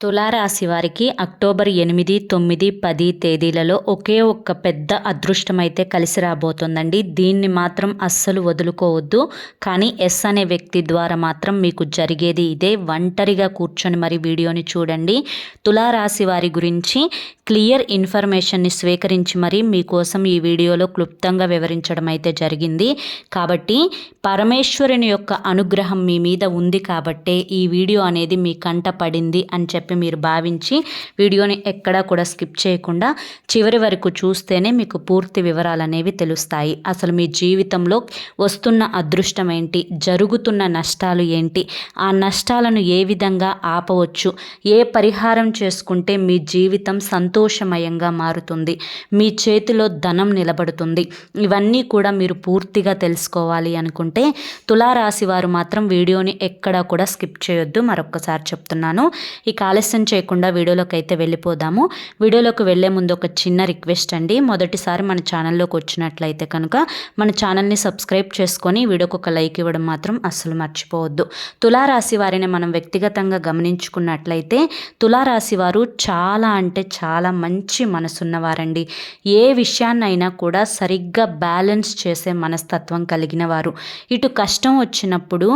తులారాశి వారికి అక్టోబర్ ఎనిమిది తొమ్మిది పది తేదీలలో ఒకే ఒక్క పెద్ద అదృష్టం అయితే కలిసి రాబోతుందండి. దీన్ని మాత్రం అస్సలు వదులుకోవద్దు. కానీ ఎస్ అనే వ్యక్తి ద్వారా మాత్రం మీకు జరిగేది ఇదే. ఒంటరిగా కూర్చొని మరి వీడియోని చూడండి. తులారాశి వారి గురించి క్లియర్ ఇన్ఫర్మేషన్ని స్వీకరించి మరి మీకోసం ఈ వీడియోలో క్లుప్తంగా వివరించడం అయితే జరిగింది. కాబట్టి పరమేశ్వరుని యొక్క అనుగ్రహం మీ మీద ఉంది కాబట్టే ఈ వీడియో అనేది మీ కంట పడింది అని చెప్పి చెప్పి మీరు భావించి వీడియోని ఎక్కడా కూడా స్కిప్ చేయకుండా చివరి వరకు చూస్తేనే మీకు పూర్తి వివరాలు అనేవి తెలుస్తాయి. అసలు మీ జీవితంలో వస్తున్న అదృష్టం ఏంటి? జరుగుతున్న నష్టాలు ఏంటి? ఆ నష్టాలను ఏ విధంగా ఆపవచ్చు? ఏ పరిహారం చేసుకుంటే మీ జీవితం సంతోషమయంగా మారుతుంది? మీ చేతిలో ధనం నిలబడుతుంది. ఇవన్నీ కూడా మీరు పూర్తిగా తెలుసుకోవాలి అనుకుంటే తులారాశి వారు మాత్రం వీడియోని ఎక్కడా కూడా స్కిప్ చేయొద్దు. మరొకసారి చెప్తున్నాను. ఇక ఆలస్యం చేయకుండా వీడియోలోకి అయితే వెళ్ళిపోదాము. వీడియోలోకి వెళ్ళే ముందు ఒక చిన్న రిక్వెస్ట్ అండి. మొదటిసారి మన ఛానల్లోకి వచ్చినట్లయితే కనుక మన ఛానల్ని సబ్స్క్రైబ్ చేసుకొని వీడియోకి ఒక లైక్ ఇవ్వడం మాత్రం అస్సలు మర్చిపోవద్దు. తులారాశి వారిని మనం వ్యక్తిగతంగా గమనించుకున్నట్లయితే తులారాశి వారు చాలా అంటే చాలా మంచి మనసున్నవారండి. ఏ విషయాన్నైనా కూడా సరిగ్గా బ్యాలెన్స్ చేసే మనస్తత్వం కలిగిన వారు ఇటు కష్టం వచ్చినప్పుడు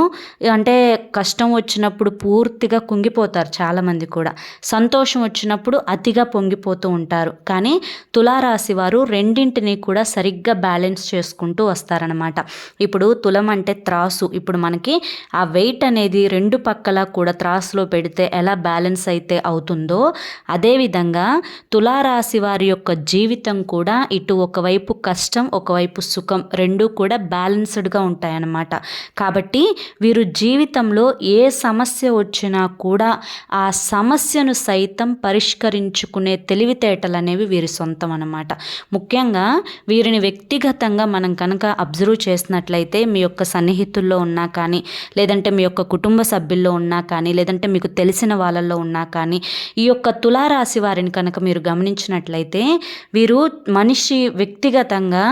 అంటే కష్టం వచ్చినప్పుడు పూర్తిగా కుంగిపోతారు చాలామంది కూడా. సంతోషం వచ్చినప్పుడు అతిగా పొంగిపోతూ ఉంటారు. కానీ తులారాశి వారు రెండింటిని కూడా సరిగ్గా బ్యాలెన్స్ చేసుకుంటూ వస్తారనమాట ఇప్పుడు తులం అంటే త్రాసు. ఇప్పుడు మనకి ఆ వెయిట్ అనేది రెండు పక్కల కూడా త్రాసులో పెడితే ఎలా బ్యాలెన్స్ అయితే అవుతుందో అదేవిధంగా తులారాశి వారి యొక్క జీవితం కూడా ఇటు ఒకవైపు కష్టం ఒకవైపు సుఖం రెండూ కూడా బ్యాలెన్స్డ్గా ఉంటాయన్నమాట. కాబట్టి వీరు జీవితంలో ఏ సమస్య వచ్చినా కూడా ఆ సమస్యను సైతం పరిష్కరించుకునే తెలివితేటలు అనేవి వీరి సొంతం అన్నమాట ముఖ్యంగా వీరిని వ్యక్తిగతంగా మనం కనుక అబ్జర్వ్ చేసినట్లయితే మీ యొక్క సన్నిహితుల్లో ఉన్నా కానీ లేదంటే మీ యొక్క కుటుంబ సభ్యుల్లో ఉన్నా కానీ లేదంటే మీకు తెలిసిన వాళ్ళల్లో ఉన్నా కానీ ఈ యొక్క తులారాశి వారిని కనుక మీరు గమనించినట్లయితే వీరు మనిషి వ్యక్తిగతంగా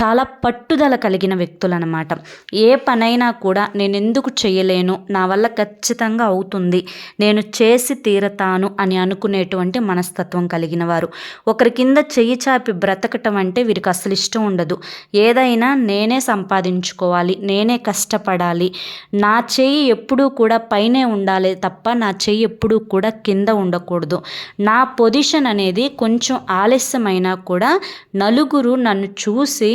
చాలా పట్టుదల కలిగిన వ్యక్తులు అనమాట ఏ పనైనా కూడా నేను ఎందుకు చేయలేను నా వల్ల ఖచ్చితంగా అవుతుంది. నేను చేసి తీరతాను అని అనుకునేటువంటి మనస్తత్వం కలిగిన వారు. ఒకరి కింద చెయ్యి చాపి బ్రతకటం అంటే వీరికి అసలు ఇష్టం ఉండదు. ఏదైనా నేనే సంపాదించుకోవాలి నేనే కష్టపడాలి. నా చెయ్యి ఎప్పుడూ కూడా పైనే ఉండాలి తప్ప నా చెయ్యి ఎప్పుడూ కూడా కింద ఉండకూడదు. నా పొజిషన్ అనేది కొంచెం ఆలస్యమైనా కూడా నలుగురు నన్ను చూసి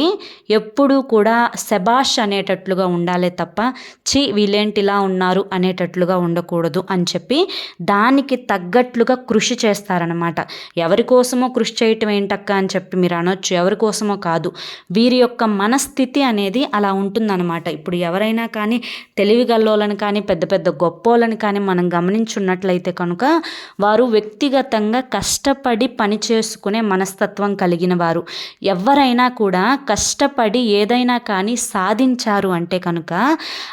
ఎప్పుడూ కూడా శబాష్ అనేటట్లుగా ఉండాలే తప్ప చి వీళ్ళేంటిలా ఉన్నారు అనేటట్లుగా ఉండకూడదు అని చెప్పి దానికి తగ్గట్లుగా కృషి చేస్తారనమాట ఎవరి కోసమో కృషి చేయటం ఏంటక్క అని చెప్పి మీరు అనొచ్చు ఎవరి కోసమో కాదు. వీరి యొక్క మనస్థితి అనేది అలా ఉంటుందన్నమాట. ఇప్పుడు ఎవరైనా కానీ తెలివిగల్లోలను కానీ పెద్ద పెద్ద గొప్పోళ్ళని కానీ మనం గమనించున్నట్లయితే కనుక వారు వ్యక్తిగతంగా కష్టపడి పని చేసుకునే మనస్తత్వం కలిగిన వారు. ఎవరైనా కూడా కష్టపడి ఏదైనా కానీ సాధించారు అంటే కనుక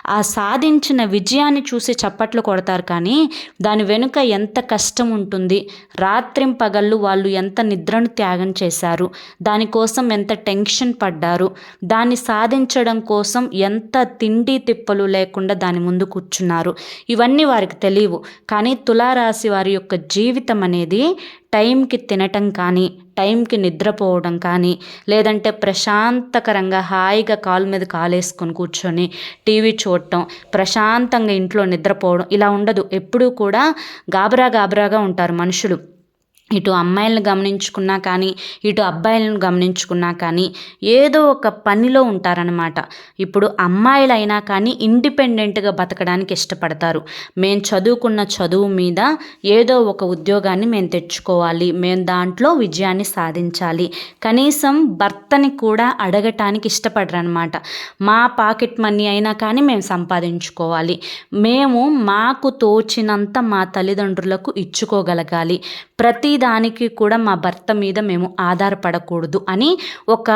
ఆ సాధించిన విజయాన్ని చూసి చప్పట్లు కొడతారు కానీ దాని వెనుక ఎంత కష్టం ఉంటుంది? రాత్రింపగళ్ళు వాళ్ళు ఎంత నిద్రను త్యాగం చేశారు? దానికోసం ఎంత టెన్షన్ పడ్డారు? దాన్ని సాధించడం కోసం ఎంత తిండి తిప్పలు లేకుండా దాని ముందు కూర్చున్నారు? ఇవన్నీ వారికి తెలియవు. కానీ తులారాశి వారి యొక్క జీవితం అనేది టైంకి తినటం కానీ టైంకి నిద్రపోవడం కానీ లేదంటే ప్రశాంతకరంగా హాయిగా కాలు మీద కాలేసుకొని కూర్చొని టీవీ చూడటం ప్రశాంతంగా ఇంట్లో నిద్రపోవడం ఇలా ఉండదు. ఎప్పుడూ కూడా గాబరా గాబరాగా ఉంటారు మనుషులు. ఇటు అమ్మాయిలను గమనించుకున్నా కానీ ఇటు అబ్బాయిలను గమనించుకున్నా కానీ ఏదో ఒక పనిలో ఉంటారనమాట ఇప్పుడు అమ్మాయిలైనా కానీ ఇండిపెండెంట్గా బతకడానికి ఇష్టపడతారు. మేము చదువుకున్న చదువు మీద ఏదో ఒక ఉద్యోగాన్ని మేము తెచ్చుకోవాలి. మేము దాంట్లో విజయాన్ని సాధించాలి. కనీసం భర్తని కూడా అడగటానికి ఇష్టపడరనమాట మా పాకెట్ మనీ అయినా కానీ మేము సంపాదించుకోవాలి. మేము మాకు తోచినంత మా తల్లిదండ్రులకు ఇచ్చుకోగలగాలి. ప్రతి దానికి కూడా మా భర్త మీద మేము ఆధారపడకూడదు అని ఒక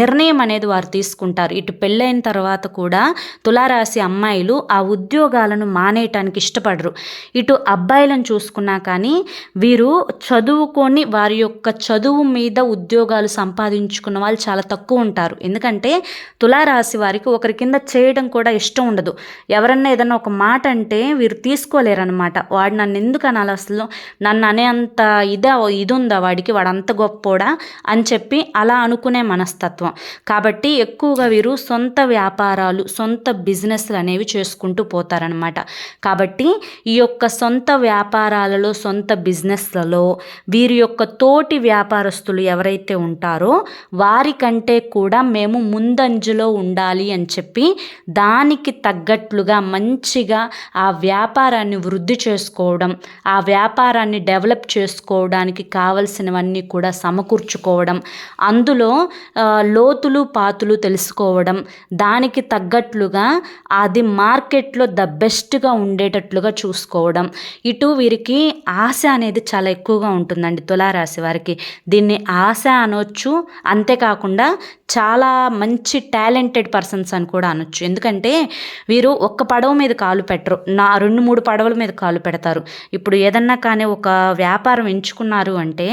నిర్ణయం అనేది వారు తీసుకుంటారు. ఇటు పెళ్ళైన తర్వాత కూడా తులారాశి అమ్మాయిలు ఆ ఉద్యోగాలను మానేయటానికి ఇష్టపడరు. ఇటు అబ్బాయిలను చూసుకున్నా కానీ వీరు చదువుకొని వారి యొక్క చదువు మీద ఉద్యోగాలు సంపాదించుకున్న వాళ్ళు చాలా తక్కువ ఉంటారు. ఎందుకంటే తులారాశి వారికి ఒకరి కింద చేయడం కూడా ఇష్టం ఉండదు. ఎవరన్నా ఏదన్నా ఒక మాట అంటే వీరు తీసుకోలేరనమాట వాడు నన్ను ఎందుకు అనాలి అసలు? నన్ను అనేంత ఇది ఇది ఉందా వాడికి? వాడు అంత గొప్పోడా? అని చెప్పి అలా అనుకునే మనస్తత్వం. కాబట్టి ఎక్కువగా వీరు సొంత వ్యాపారాలు సొంత బిజినెస్లు అనేవి చేసుకుంటూ పోతారనమాట కాబట్టి ఈ యొక్క సొంత వ్యాపారాలలో సొంత బిజినెస్లలో వీరి యొక్క తోటి వ్యాపారస్తులు ఎవరైతే ఉంటారో వారికంటే కూడా మేము ముందంజలో ఉండాలి అని చెప్పి దానికి తగ్గట్లుగా మంచిగా ఆ వ్యాపారాన్ని వృద్ధి చేసుకోవడం ఆ వ్యాపారాన్ని డెవలప్ చేసుకోవడం చేసుకోవడానికి కావలసినవన్నీ కూడా సమకూర్చుకోవడం అందులో లోతులు పాతులు తెలుసుకోవడం దానికి తగ్గట్లుగా అది మార్కెట్లో ద బెస్ట్గా ఉండేటట్లుగా చూసుకోవడం. ఇటు వీరికి ఆశ అనేది చాలా ఎక్కువగా ఉంటుందండి తులారాశి వారికి. దీన్ని ఆశ అనొచ్చు అంతేకాకుండా చాలా మంచి టాలెంటెడ్ పర్సన్స్ అని కూడా అనొచ్చు. ఎందుకంటే వీరు ఒక్క పడవ మీద కాలు పెట్టరు నా రెండు మూడు పడవల మీద కాలు పెడతారు. ఇప్పుడు ఏదన్నా కానీ ఒక వ్యాపారం తెచ్చుకున్నారు అంటే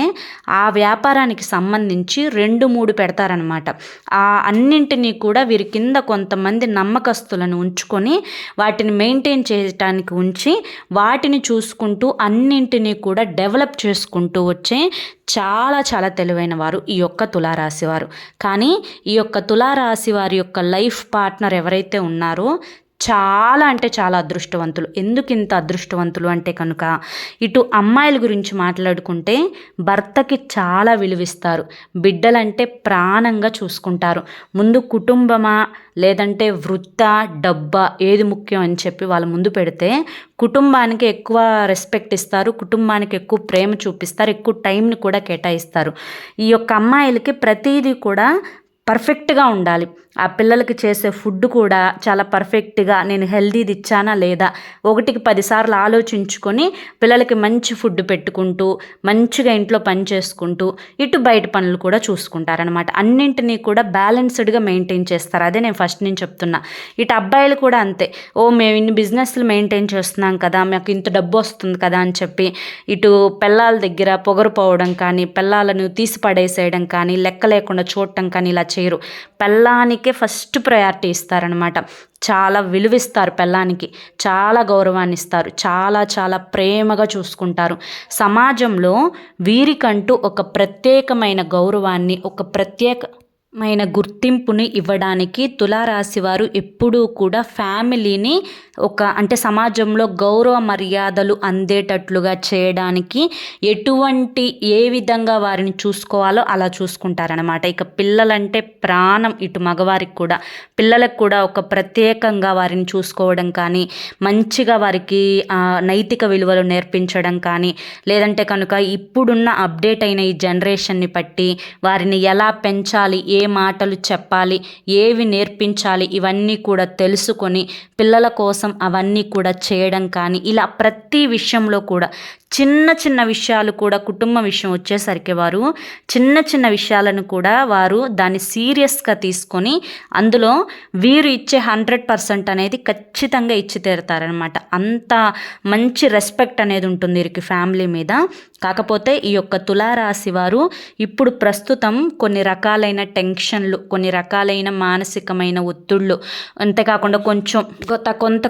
ఆ వ్యాపారానికి సంబంధించి రెండు మూడు పెడతారనమాట ఆ అన్నింటినీ కూడా వీరి కింద కొంతమంది నమ్మకస్తులను ఉంచుకొని వాటిని మెయింటైన్ చేయటానికి ఉంచి వాటిని చూసుకుంటూ అన్నింటినీ కూడా డెవలప్ చేసుకుంటూ వచ్చే చాలా చాలా తెలివైన వారు ఈ యొక్క తులారాశి వారు. కానీ ఈ యొక్క తులారాశి వారి యొక్క లైఫ్ పార్ట్నర్ ఎవరైతే ఉన్నారో చాలా అంటే చాలా అదృష్టవంతులు. ఎందుకు ఇంత అదృష్టవంతులు అంటే కనుక ఇటు అమ్మాయిల గురించి మాట్లాడుకుంటే భర్తకి చాలా విలువిస్తారు. బిడ్డలంటే ప్రాణంగా చూసుకుంటారు. ముందు కుటుంబమా లేదంటే వృత్త డబ్బా ఏది ముఖ్యం అని చెప్పి వాళ్ళ ముందు పెడితే కుటుంబానికి ఎక్కువ రెస్పెక్ట్ ఇస్తారు కుటుంబానికి ఎక్కువ ప్రేమ చూపిస్తారు ఎక్కువ టైంని కూడా కేటాయిస్తారు. ఈ యొక్క అమ్మాయిలకి ప్రతిదీ కూడా పర్ఫెక్ట్గా ఉండాలి. ఆ పిల్లలకి చేసే ఫుడ్ కూడా చాలా పర్ఫెక్ట్గా నేను హెల్దీది ఇచ్చానా లేదా ఒకటికి పదిసార్లు ఆలోచించుకొని పిల్లలకి మంచి ఫుడ్ పెట్టుకుంటూ మంచిగా ఇంట్లో పని చేసుకుంటూ ఇటు బయట పనులు కూడా చూసుకుంటారనమాట. అన్నింటినీ కూడా బ్యాలెన్స్డ్గా మెయింటైన్ చేస్తారు. అదే నేను ఫస్ట్ నుంచి చెప్తున్నా. ఇటు అబ్బాయిలు కూడా అంతే. ఓ మేము ఇన్ని బిజినెస్లు మెయింటైన్ చేస్తున్నాం కదా మాకు ఇంత డబ్బు వస్తుంది కదా అని చెప్పి ఇటు పిల్లల దగ్గర పొగరుపోవడం కానీ పిల్లలను తీసి పడేసేయడం కానీ లెక్క లేకుండా చూడటం కానీ ఇలా చేయరు. పెళ్ళానికే ఫస్ట్ ప్రయారిటీ ఇస్తారనమాట. చాలా విలువిస్తారు పెళ్ళానికి. చాలా గౌరవాన్ని ఇస్తారు చాలా చాలా ప్రేమగా చూసుకుంటారు. సమాజంలో వీరికంటూ ఒక ప్రత్యేకమైన గౌరవాన్ని ఒక ప్రత్యేక మైన గుర్తింపుని ఇవ్వడానికి తులారాశి వారు ఎప్పుడూ కూడా ఫ్యామిలీని ఒక అంటే సమాజంలో గౌరవ మర్యాదలు అందేటట్లుగా చేయడానికి ఎటువంటి ఏ విధంగా వారిని చూసుకోవాలో అలా చూసుకుంటారనమాట ఇక పిల్లలంటే ప్రాణం ఇటు మగవారికి కూడా పిల్లలకు కూడా ఒక ప్రత్యేకంగా వారిని చూసుకోవడం కానీ మంచిగా వారికి నైతిక విలువలు నేర్పించడం కానీ లేదంటే కనుక ఇప్పుడున్న అప్డేట్ అయిన ఈ జనరేషన్ని బట్టి వారిని ఎలా పెంచాలి ఏ మాటలు చెప్పాలి ఏవి నేర్పించాలి ఇవన్నీ కూడా తెలుసుకొని పిల్లల కోసం అవన్నీ కూడా చేయడం కానీ ఇలా ప్రతి విషయంలో కూడా చిన్న చిన్న విషయాలు కూడా కుటుంబ విషయం వచ్చేసరికి వారు చిన్న చిన్న విషయాలను కూడా వారు దాన్ని సీరియస్గా తీసుకొని అందులో వీరు ఇచ్చే హండ్రెడ్ పర్సెంట్ అనేది ఖచ్చితంగా ఇచ్చి తీరుతారనమాట. అంత మంచి రెస్పెక్ట్ అనేది ఉంటుంది వీరికి ఫ్యామిలీ మీద. కాకపోతే ఈ యొక్క తులారాశి వారు ఇప్పుడు ప్రస్తుతం కొన్ని రకాలైన టెన్షన్లు కొన్ని రకాలైన మానసికమైన ఒత్తిళ్ళు అంతేకాకుండా కొంచెం గత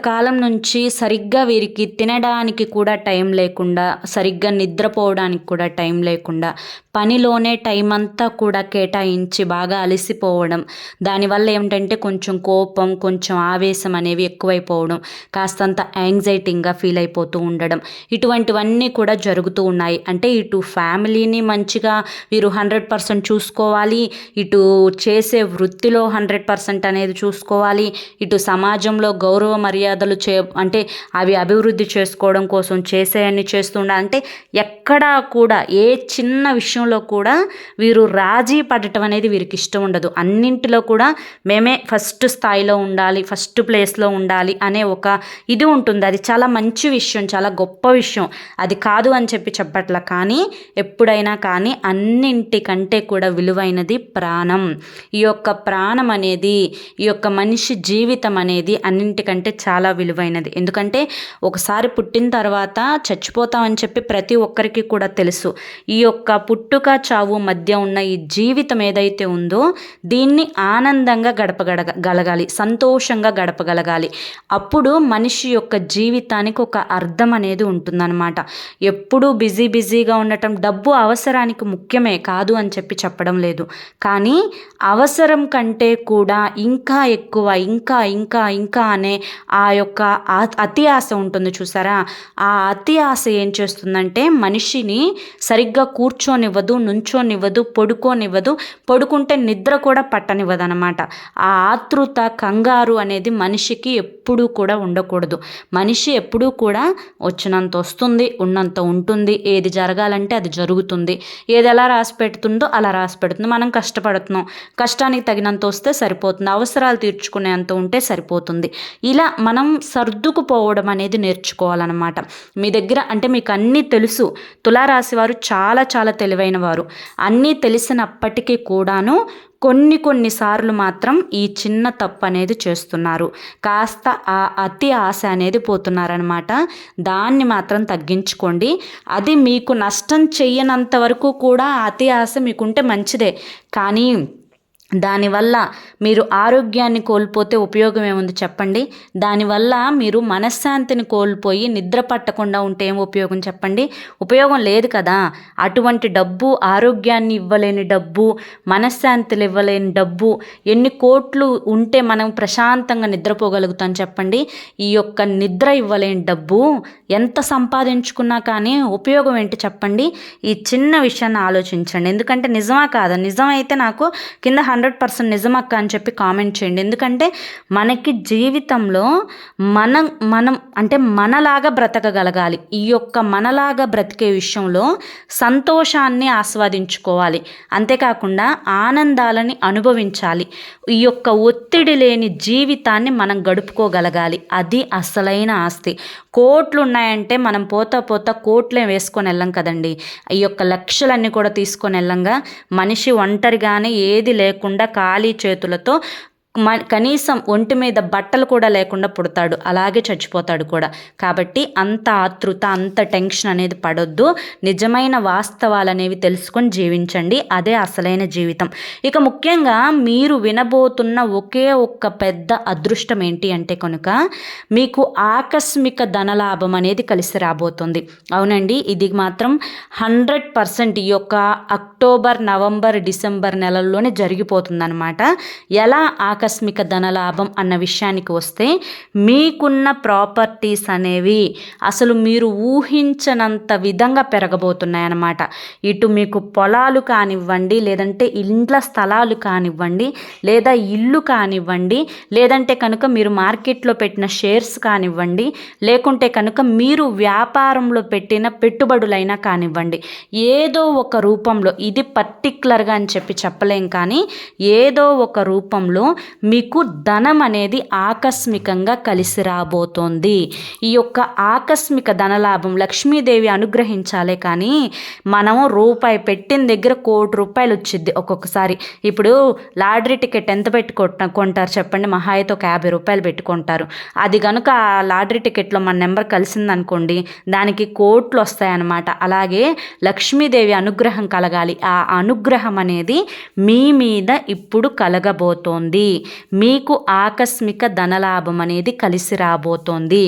కాలం నుంచి సరిగ్గా వీరికి తినడానికి కూడా టైం లేకుండా సరిగ్గా నిద్రపోవడానికి కూడా టైం లేకుండా పనిలోనే టైం అంతా కూడా కేటాయించి బాగా అలసిపోవడం దానివల్ల ఏమిటంటే కొంచెం కోపం కొంచెం ఆవేశం అనేవి ఎక్కువైపోవడం కాస్తంత యాంగ్జైటీగా ఫీల్ అయిపోతూ ఉండడం. ఇటువంటివన్నీ కూడా జరుగుతూ ఉన్నాయి. అంటే ఇటు ఫ్యామిలీని మంచిగా వీరు హండ్రెడ్ పర్సెంట్ చూసుకోవాలి ఇటు చేసే వృత్తిలో హండ్రెడ్ పర్సెంట్ అనేది చూసుకోవాలి ఇటు సమాజంలో గౌరవ మర్యాద మర్యాదలు చే అంటే అవి అభివృద్ధి చేసుకోవడం కోసం చేసేయన్ని చేస్తుండ అంటే ఎక్కడా కూడా ఏ చిన్న విషయంలో కూడా వీరు రాజీ పడటం అనేది వీరికి ఇష్టం ఉండదు. అన్నింటిలో కూడా మేమే ఫస్ట్ స్థాయిలో ఉండాలి ఫస్ట్ ప్లేస్లో ఉండాలి అనే ఒక ఇది ఉంటుంది. అది చాలా మంచి విషయం చాలా గొప్ప విషయం. అది కాదు అని చెప్పి చెప్పట్లా కానీ ఎప్పుడైనా కానీ అన్నింటికంటే కూడా విలువైనది ప్రాణం. ఈ యొక్క ప్రాణం అనేది ఈ యొక్క మనిషి జీవితం అనేది అన్నింటికంటే చాలా చాలా విలువైనది. ఎందుకంటే ఒకసారి పుట్టిన తర్వాత చచ్చిపోతామని చెప్పి ప్రతి ఒక్కరికి కూడా తెలుసు. ఈ యొక్క పుట్టుక చావు మధ్య ఉన్న ఈ జీవితం ఏదైతే ఉందో దీన్ని ఆనందంగా గడపగడగ గలగాలి సంతోషంగా గడపగలగాలి. అప్పుడు మనిషి యొక్క జీవితానికి ఒక అర్థం అనేది ఉంటుందన్నమాట. ఎప్పుడూ బిజీ బిజీగా ఉండటం డబ్బు అవసరానికి ముఖ్యమే కాదు అని చెప్పి చెప్పడం లేదు. కానీ అవసరం కంటే కూడా ఇంకా ఎక్కువ ఇంకా ఇంకా ఇంకా అనే ఆ యొక్క ఆ- అతి ఆశ ఉంటుంది చూసారా? ఆ అతి ఆశ ఏం చేస్తుందంటే మనిషిని సరిగ్గా కూర్చోనివ్వదు నుంచోనివ్వదు పడుకోనివ్వదు. పడుకుంటే నిద్ర కూడా పట్టనివ్వదు అనమాట ఆ ఆతృత కంగారు అనేది మనిషికి ఎప్పుడూ కూడా ఉండకూడదు. మనిషి ఎప్పుడూ కూడా వచ్చినంత వస్తుంది ఉన్నంత ఉంటుంది. ఏది జరగాలంటే అది జరుగుతుంది. ఏది ఎలా రాసి పెడుతుందో అలా రాసి పెడుతుంది. మనం కష్టపడుతున్నాం. కష్టానికి తగినంత వస్తే సరిపోతుంది. అవసరాలు తీర్చుకునేంత ఉంటే సరిపోతుంది. ఇలా మనం సర్దుకుపోవడం అనేది నేర్చుకోవాలన్నమాట. మీ దగ్గర అంటే మీకు అన్నీ తెలుసు. తులారాశి వారు చాలా చాలా తెలివైన వారు. అన్నీ తెలిసినప్పటికీ కూడాను కొన్ని కొన్నిసార్లు మాత్రం ఈ చిన్న తప్పు అనేది చేస్తున్నారు. కాస్త ఆ అతి ఆశ అనేది పోతున్నారనమాట దాన్ని మాత్రం తగ్గించుకోండి. అది మీకు నష్టం చెయ్యనంత వరకు కూడా అతి ఆశ మీకుంటే మంచిదే. కానీ దానివల్ల మీరు ఆరోగ్యాన్ని కోల్పోతే ఉపయోగం ఏముంది చెప్పండి. దానివల్ల మీరు మనశ్శాంతిని కోల్పోయి నిద్ర పట్టకుండా ఉంటే ఏం ఉపయోగం చెప్పండి. ఉపయోగం లేదు కదా. అటువంటి డబ్బు ఆరోగ్యాన్ని ఇవ్వలేని డబ్బు మనశ్శాంతిని ఇవ్వలేని డబ్బు ఎన్ని కోట్లు ఉంటే మనం ప్రశాంతంగా నిద్రపోగలుగుతాం చెప్పండి. ఈ యొక్క నిద్ర ఇవ్వలేని డబ్బు ఎంత సంపాదించుకున్నా కానీ ఉపయోగం ఏంటి చెప్పండి. ఈ చిన్న విషయాన్ని ఆలోచించండి. ఎందుకంటే నిజమా కాదా? నిజమైతే నాకు కింద హండ్రెడ్ పర్సెంట్ నిజమక్క అని చెప్పి కామెంట్ చేయండి. ఎందుకంటే మనకి జీవితంలో మనం మనం అంటే మనలాగా బ్రతకగలగాలి. ఈ యొక్క మనలాగా బ్రతికే విషయంలో సంతోషాన్ని ఆస్వాదించుకోవాలి. అంతేకాకుండా ఆనందాలని అనుభవించాలి. ఈ యొక్క ఒత్తిడి లేని జీవితాన్ని మనం గడుపుకోగలగాలి. అది అసలైన ఆస్తి. కోట్లు ఉన్నాయంటే మనం పోతా పోతా కోట్లే వేసుకొని వెళ్ళం కదండి. ఈ యొక్క లక్షలన్నీ కూడా తీసుకొని వెళ్ళంగా మనిషి ఒంటరిగానే ఏది లేకుండా కాకుండా ఖాళీ చేతులతో మ కనీసం ఒంటి మీద బట్టలు కూడా లేకుండా పుడతాడు. అలాగే చచ్చిపోతాడు కూడా. కాబట్టి అంత ఆతృత అంత టెన్షన్ అనేది పడొద్దు. నిజమైన వాస్తవాలు అనేవి తెలుసుకొని జీవించండి. అదే అసలైన జీవితం. ఇక ముఖ్యంగా మీరు వినబోతున్న ఒకే ఒక్క పెద్ద అదృష్టం ఏంటి అంటే కనుక మీకు ఆకస్మిక ధనలాభం అనేది కలిసి రాబోతుంది. అవునండి ఇది మాత్రం హండ్రెడ్ పర్సెంట్ ఈ యొక్క అక్టోబర్ నవంబర్ డిసెంబర్ నెలల్లోనే జరిగిపోతుందన్నమాట. ఎలా ఆకస్మిక ధనలాభం అన్న విషయానికి వస్తే మీకున్న ప్రాపర్టీస్ అనేవి అసలు మీరు ఊహించనంత విధంగా పెరగబోతున్నాయన్నమాట. ఇటు మీకు పొలాలు కానివ్వండి లేదంటే ఇండ్ల స్థలాలు కానివ్వండి లేదా ఇల్లు కానివ్వండి లేదంటే కనుక మీరు మార్కెట్లో పెట్టిన షేర్స్ కానివ్వండి లేకుంటే కనుక మీరు వ్యాపారంలో పెట్టిన పెట్టుబడులైనా కానివ్వండి ఏదో ఒక రూపంలో ఇది పర్టిక్యులర్గా అని చెప్పి చెప్పలేం కానీ ఏదో ఒక రూపంలో మీకు ధనం అనేది ఆకస్మికంగా కలిసి రాబోతోంది. ఈ యొక్క ఆకస్మిక ధనలాభం లక్ష్మీదేవి అనుగ్రహించాలే కానీ మనం రూపాయి పెట్టిన దగ్గర కోటి రూపాయలు వచ్చింది ఒక్కొక్కసారి. ఇప్పుడు లాటరీ టికెట్ ఎంత పెట్టుకుంటా కొంటారు చెప్పండి? మహా అయితే ఒక యాభై రూపాయలు పెట్టుకుంటారు అది కనుక ఆ లాటరీ టికెట్లో మన నెంబర్ కలిసిందనుకోండి దానికి కోట్లు వస్తాయన్నమాట. అలాగే లక్ష్మీదేవి అనుగ్రహం కలగాలి. ఆ అనుగ్రహం అనేది మీ మీద ఇప్పుడు కలగబోతోంది. మీకు ఆకస్మిక ధనలాభం అనేది కలిసి రాబోతోంది.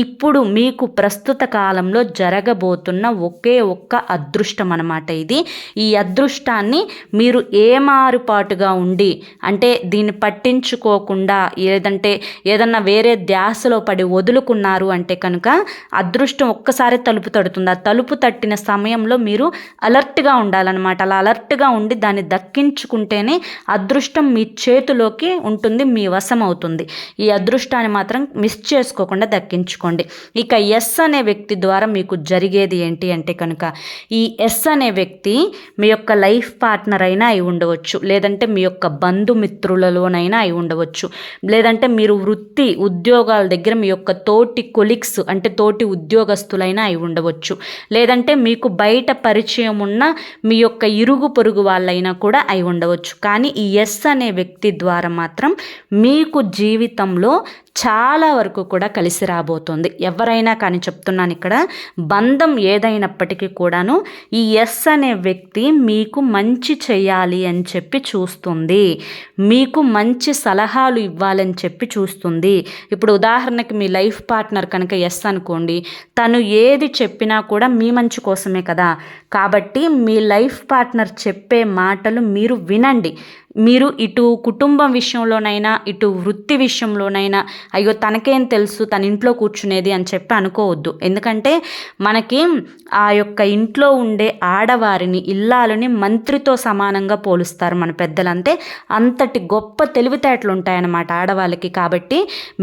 ఇప్పుడు మీకు ప్రస్తుత కాలంలో జరగబోతున్న ఒకే ఒక్క అదృష్టం అనమాట ఇది. ఈ అదృష్టాన్ని మీరు ఏమారుపాటుగా ఉండి అంటే దీన్ని పట్టించుకోకుండా ఏదంటే ఏదన్నా వేరే ధ్యాసలో పడి వదులుకున్నారు అంటే కనుక అదృష్టం ఒక్కసారి తలుపు తడుతుంది. ఆ తలుపు తట్టిన సమయంలో మీరు అలర్ట్గా ఉండాలన్నమాట. అలా అలర్ట్గా ఉండి దాన్ని దక్కించుకుంటేనే అదృష్టం మీ చేతిలోకి ఉంటుంది మీ వశం అవుతుంది. ఈ అదృష్టాన్ని మాత్రం మిస్ చేసుకోకుండా దక్కించుకోండి. ఇక ఎస్ అనే వ్యక్తి ద్వారా మీకు జరిగేది ఏంటి అంటే కనుక ఈ ఎస్ అనే వ్యక్తి మీ యొక్క లైఫ్ పార్ట్నర్ అయినా అయి ఉండవచ్చు లేదంటే మీ యొక్క బంధుమిత్రులలోనైనా అయి ఉండవచ్చు లేదంటే మీరు వృత్తి ఉద్యోగాల దగ్గర మీ యొక్క తోటి కొలిక్స్ అంటే తోటి ఉద్యోగస్తులైనా అయి ఉండవచ్చు లేదంటే మీకు బయట పరిచయం ఉన్న మీ యొక్క ఇరుగు పొరుగు వాళ్ళైనా కూడా అయి ఉండవచ్చు. కానీ ఈ ఎస్ అనే వ్యక్తి ద్వారా మాత్రం మీకు జీవితంలో చాలా వరకు కూడా కలిసి రాబోతుంది. ఎవరైనా కానీ చెప్తున్నాను ఇక్కడ బంధం ఏదైనప్పటికీ కూడాను ఈ ఎస్ అనే వ్యక్తి మీకు మంచి చేయాలి అని చెప్పి చూస్తుంది. మీకు మంచి సలహాలు ఇవ్వాలని చెప్పి చూస్తుంది. ఇప్పుడు ఉదాహరణకి మీ లైఫ్ పార్ట్నర్ కనుక ఎస్ అనుకోండి తను ఏది చెప్పినా కూడా మీ మంచి కోసమే కదా. కాబట్టి మీ లైఫ్ పార్ట్నర్ చెప్పే మాటలు మీరు వినండి. మీరు ఇటు కుటుంబం విషయంలోనైనా ఇటు వృత్తి విషయంలోనైనా అయ్యో తనకేం తెలుసు తన ఇంట్లో కూర్చునేది అని చెప్పి అనుకోవద్దు. ఎందుకంటే మనకి ఆ యొక్క ఇంట్లో ఉండే ఆడవారిని ఇల్లాలని మంత్రితో సమానంగా పోలుస్తారు మన పెద్దలంతే అంతటి గొప్ప తెలివితేటలు ఉంటాయన్నమాట ఆడవాళ్ళకి. కాబట్టి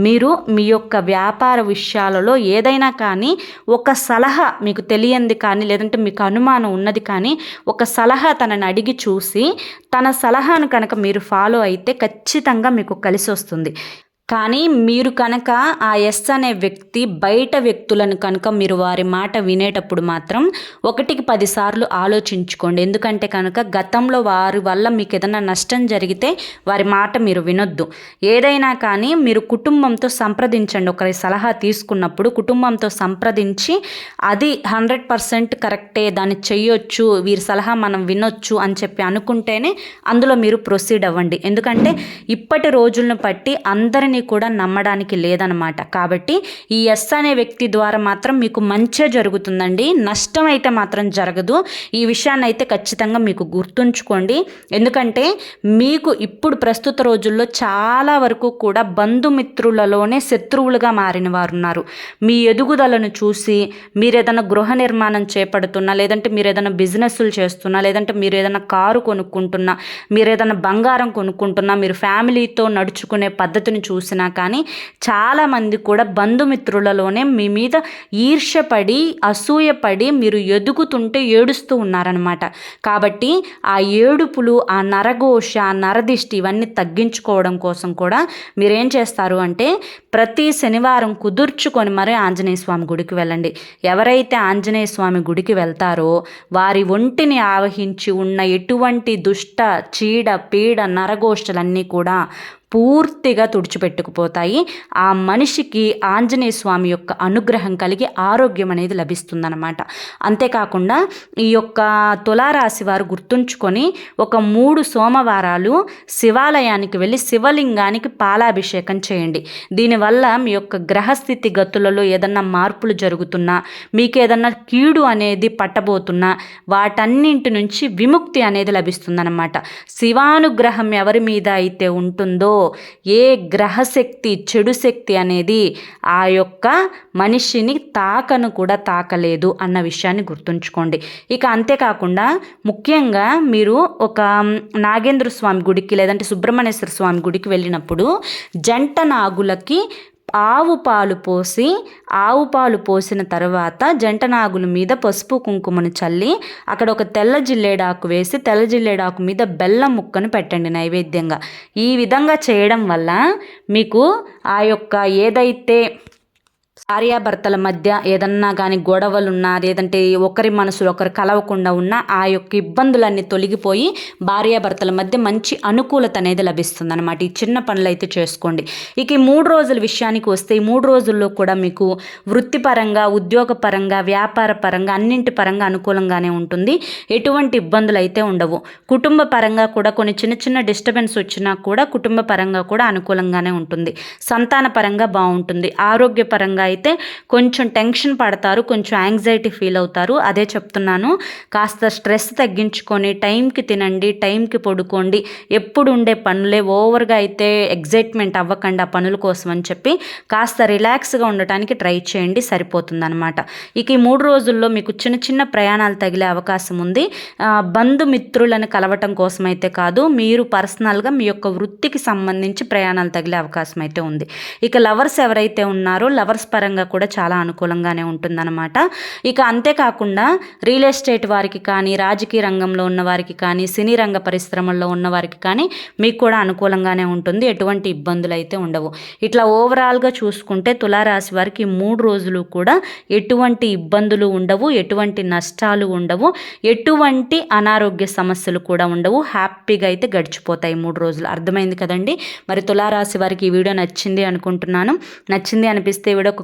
మీరు మీ యొక్క వ్యాపార విషయాలలో ఏదైనా కానీ ఒక సలహా మీకు తెలియంది కానీ లేదంటే మీకు అనుమానం ఉన్నది కానీ ఒక సలహా తనని అడిగి చూసి తన సలహాను కనుక మీరు ఫాలో అయితే ఖచ్చితంగా మీకు కలిసి వస్తుంది కానీ మీరు కనుక ఆ ఎస్ అనే వ్యక్తి బయట వ్యక్తులను కనుక మీరు వారి మాట వినేటప్పుడు మాత్రం ఒకటికి పదిసార్లు ఆలోచించుకోండి. ఎందుకంటే కనుక గతంలో వారి వల్ల మీకు ఏదైనా నష్టం జరిగితే వారి మాట మీరు వినొద్దు. ఏదైనా కానీ మీరు కుటుంబంతో సంప్రదించండి. ఒకరి సలహా తీసుకున్నప్పుడు కుటుంబంతో సంప్రదించి అది హండ్రెడ్ పర్సెంట్ కరెక్టే దాన్ని చెయ్యొచ్చు వీరి సలహా మనం వినొచ్చు అని చెప్పి అనుకుంటేనే అందులో మీరు ప్రొసీడ్ అవ్వండి. ఎందుకంటే ఇప్పటి రోజులను బట్టి అందరినీ కూడా నమ్మడానికి లేదనమాట కాబట్టి ఈ ఎస్ అనే వ్యక్తి ద్వారా మాత్రం మీకు మంచే జరుగుతుందండి. నష్టం అయితే మాత్రం జరగదు. ఈ విషయాన్ని అయితే ఖచ్చితంగా మీకు గుర్తుంచుకోండి. ఎందుకంటే మీకు ఇప్పుడు ప్రస్తుత రోజుల్లో చాలా వరకు కూడా బంధుమిత్రులలోనే శత్రువులుగా మారిన వారు ఉన్నారు. మీ ఎదుగుదలను చూసి మీరు ఏదైనా గృహ నిర్మాణం చేపడుతున్నా లేదంటే మీరు ఏదైనా బిజినెస్లు చేస్తున్నా లేదంటే మీరు ఏదైనా కారు కొనుక్కుంటున్నా మీరు ఏదైనా బంగారం కొనుక్కుంటున్నా మీరు ఫ్యామిలీతో నడుచుకునే పద్ధతిని చూసి చూసినా కానీ చాలామంది కూడా బంధుమిత్రులలోనే మీ మీద ఈర్ష్యపడి అసూయపడి మీరు ఎదుగుతుంటే ఏడుస్తూ ఉన్నారనమాట కాబట్టి ఆ ఏడుపులు ఆ నరఘోష ఆ నరదిష్టి ఇవన్నీ తగ్గించుకోవడం కోసం కూడా మీరేం చేస్తారు అంటే ప్రతి శనివారం కుదుర్చుకొని మరీ ఆంజనేయ స్వామి గుడికి వెళ్ళండి. ఎవరైతే ఆంజనేయ స్వామి గుడికి వెళ్తారో వారి ఒంటిని ఆవహించి ఉన్న ఎటువంటి దుష్ట చీడ పీడ నరగోష్టలన్నీ కూడా పూర్తిగా తుడిచిపెట్టుకుపోతాయి. ఆ మనిషికి ఆంజనేయ స్వామి యొక్క అనుగ్రహం కలిగి ఆరోగ్యం అనేది లభిస్తుందన్నమాట. అంతేకాకుండా ఈ యొక్క తులారాశి వారు గుర్తుంచుకొని ఒక మూడు సోమవారాలు శివాలయానికి వెళ్ళి శివలింగానికి పాలాభిషేకం చేయండి. దీనివల్ల మీ యొక్క గ్రహస్థితి గతులలో ఏదన్నా మార్పులు జరుగుతున్నా మీకు ఏదన్నా కీడు అనేది పట్టబోతున్నా వాటన్నింటి నుంచి విముక్తి అనేది లభిస్తుందన్నమాట. శివానుగ్రహం ఎవరి మీద అయితే ఉంటుందో ఏ గ్రహశక్తి చెడు శక్తి అనేది ఆ యొక్క మనిషిని తాకను కూడా తాకలేదు అన్న విషయాన్ని గుర్తుంచుకోండి. ఇక అంతేకాకుండా ముఖ్యంగా మీరు ఒక నాగేంద్ర స్వామి గుడికి లేదంటే సుబ్రహ్మణ్యేశ్వర స్వామి గుడికి వెళ్ళినప్పుడు జంట నాగులకి ఆవు పాలు పోసి ఆవు పాలు పోసిన తర్వాత జంట నాగుల మీద పసుపు కుంకుమను చల్లి అక్కడ ఒక తెల్ల జిల్లేడాకు వేసి తెల్ల జిల్లేడాకు మీద బెల్లం ముక్కను పెట్టండి నైవేద్యంగా. ఈ విధంగా చేయడం వల్ల మీకు ఆ యొక్క ఏదైతే భార్యాభర్తల మధ్య ఏదన్నా కానీ గొడవలున్నా లేదంటే ఒకరి మనసులో ఒకరు కలవకుండా ఉన్న ఆ యొక్క ఇబ్బందులన్నీ తొలగిపోయి భార్యాభర్తల మధ్య మంచి అనుకూలత అనేది లభిస్తుంది అనమాట ఈ చిన్న పనులు అయితే చేసుకోండి. ఇక ఈ మూడు రోజుల విషయానికి వస్తే ఈ మూడు రోజుల్లో కూడా మీకు వృత్తిపరంగా ఉద్యోగపరంగా వ్యాపార పరంగా అన్నింటి పరంగా అనుకూలంగానే ఉంటుంది. ఎటువంటి ఇబ్బందులు అయితే ఉండవు. కుటుంబ పరంగా కూడా కొన్ని చిన్న చిన్న డిస్టర్బెన్స్ వచ్చినా కూడా కుటుంబ పరంగా కూడా అనుకూలంగానే ఉంటుంది. సంతాన పరంగా బాగుంటుంది. ఆరోగ్యపరంగా అయితే కొంచెం టెన్షన్ పడతారు కొంచెం యాంగ్జైటీ ఫీల్ అవుతారు. అదే చెప్తున్నాను. కాస్త స్ట్రెస్ తగ్గించుకొని టైంకి తినండి టైంకి పడుకోండి. ఎప్పుడు ఉండే పనులే ఓవర్గా అయితే ఎగ్జైట్మెంట్ అవ్వకండి ఆ పనుల కోసం అని చెప్పి కాస్త రిలాక్స్గా ఉండటానికి ట్రై చేయండి సరిపోతుందన్నమాట. ఇక ఈ మూడు రోజుల్లో మీకు చిన్న చిన్న ప్రయాణాలు తగిలే అవకాశం ఉంది. బంధుమిత్రులను కలవటం కోసం అయితే కాదు మీరు పర్సనల్గా మీ యొక్క వృత్తికి సంబంధించి ప్రయాణాలు తగిలే అవకాశం అయితే ఉంది. ఇక లవర్స్ ఎవరైతే ఉన్నారో లవర్స్ పరంగా కూడా చాలా అనుకూలంగానే ఉంటుందన్నమాట. ఇక అంతేకాకుండా రియల్ ఎస్టేట్ వారికి కానీ రాజకీయ రంగంలో ఉన్న వారికి కానీ సినీ రంగ పరిశ్రమల్లో ఉన్న వారికి కానీ మీకు కూడా అనుకూలంగానే ఉంటుంది. ఎటువంటి ఇబ్బందులు అయితే ఉండవు. ఇట్లా ఓవరాల్గా చూసుకుంటే తులారాశి వారికి మూడు రోజులు కూడా ఎటువంటి ఇబ్బందులు ఉండవు ఎటువంటి నష్టాలు ఉండవు ఎటువంటి అనారోగ్య సమస్యలు కూడా ఉండవు. హ్యాపీగా అయితే గడిచిపోతాయి మూడు రోజులు. అర్థమైంది కదండి? మరి తులారాశి వారికి ఈ వీడియో నచ్చింది అనుకుంటున్నాను. నచ్చింది అనిపిస్తే వీడియో ఒక